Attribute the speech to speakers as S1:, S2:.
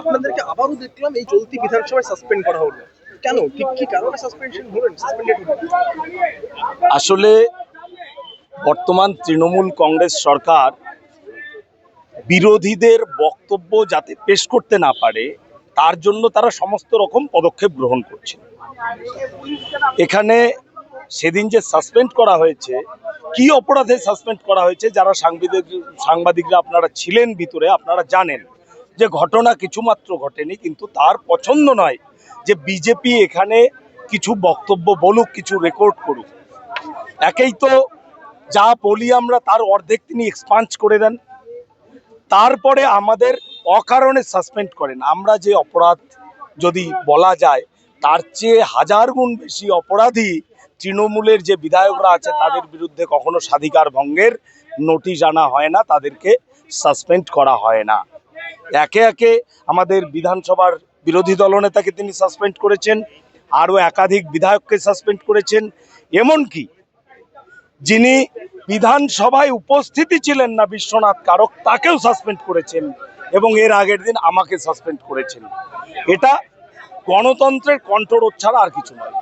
S1: আপনাদেরকে আবারও দেখলাম এই চলতি বিধানসভায় সাসপেন্ড করা হলো। কেন? ঠিক কি কারণে সাসপেনশন হলেন সাসপেন্ডেড
S2: আসলে বর্তমান তৃণমূল কংগ্রেস সরকার বিরোধীদের বক্তব্য যাতে পেশ করতে না পারে, তার জন্য তারা সমস্ত রকম পদক্ষেপ গ্রহণ করছে এখানে সেদিন যে সাসপেন্ড করা হয়েছে, কি অপরাধে সাসপেন্ড করা হয়েছে, যারা সাংবাদিক সাংবাদিকরা আপনারা ছিলেন ভিতরে, আপনারা জানেন। যে ঘটনা কিছুমাত্র ঘটেনি, কিন্তু তার পছন্দ নয় যে বিজেপি এখানে কিছু বক্তব্য বলুক, কিছু রেকর্ড করুক। একেই তো যা বলি আমরা, তার অর্ধেক তিনি এক্সপাঞ্জ করে দেন। তারপরে আমাদের অকারণে সাসপেন্ড করেন। আমরা যে অপরাধ যদি বলা যায়, তার চেয়ে হাজার গুণ বেশি অপরাধী তৃণমূলের যে বিধায়করা আছে, তাদের বিরুদ্ধে কখনো স্বাধিকার ভঙ্গের নোটিশ আনা হয় না, তাদেরকে সাসপেন্ড করা হয় না। একে একে আমাদের বিধানসভার বিরোধী দলনেতাকে তিনি সাসপেন্ড করেছেন, আরও একাধিক বিধায়ককে সাসপেন্ড করেছেন। এমনকি যিনি বিধানসভায় উপস্থিতি ছিলেন না বিশ্বনাথ কারক, তাকেও সাসপেন্ড করেছেন এবং এর আগের দিন আমাকে সাসপেন্ড করেছেন। এটা গণতন্ত্রের কন্ট্রোল ছাড়া আর কিছু নয়।